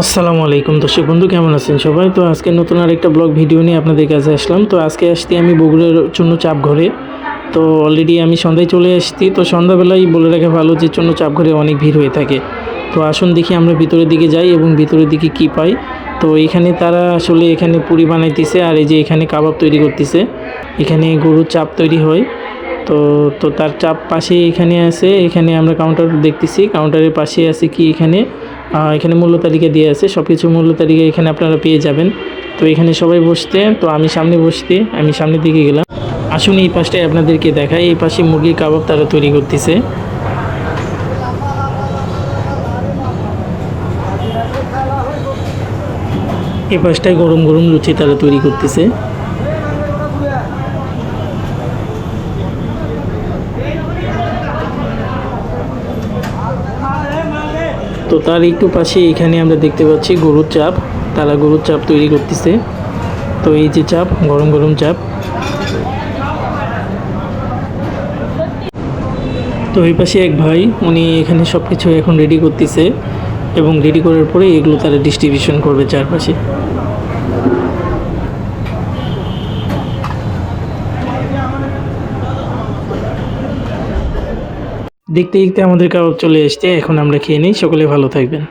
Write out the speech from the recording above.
আসসালামু আলাইকুম। দর্শক বন্ধু, কেমন আছেন সবাই? তো আজকে নতুন আরেকটা ব্লগ ভিডিও নিয়ে আপনাদের কাছে আসলাম। তো আজকে আসছি আমি বগুড়ার জন্য চাপ ঘরে তো অলরেডি আমি সন্ধ্যায় চলে আসছি। তো সন্ধ্যাবেলায় বলে রাখা ভালো যে জন্য চাপ ঘরে অনেক ভিড় হয়ে থাকে। তো আসুন দেখি আমরা ভিতরের দিকে যাই এবং ভিতরের দিকে কি পাই। তো এখানে তারা আসলে এখানে পুরি বানাইতেছে আর এই যে এখানে কাবাব তৈরি করতেছে। এখানে গরুর চাপ তৈরি হয়। তো তো তার চাপ পাশে এখানে আছে। এখানে আমরা কাউন্টার দেখতেছি। কাউন্টারের পাশে আছে কি এখানে? এখানে মূল্য তালিকা দিয়ে আছে সব কিছু মূল্য তালিকা এখানে আপনারা পেয়ে যাবেন। তো এখানে সবাই বসতে, তো আমি সামনে বসতে, আমি সামনের দিকে গেলাম। আসুন এই পাশটায় আপনাদেরকে দেখাই, এই পাশে মুরগির কাবাব তারা তৈরি করতেছে। এই পাশটায় গরম গরম লুচি তারা তৈরি করতেছে। তো তার একটু পাশে এখানে আমরা দেখতে পাচ্ছি গরুর চাপ। তারা গরুর চাপ তৈরি করতেছে। তো এই যে চাপ, গরম গরম চাপ। তো এই পাশে এক ভাই, উনি এখানে সব কিছু এখন রেডি করতেছে। এবং রেডি করার পরে এগুলো তারা ডিস্ট্রিবিউশন করবে চারপাশে। দেখতে দেখতে আমাদের কাবাব চলে এসছে এখন আমরা খেয়ে নিই সকলে ভালো থাকবেন।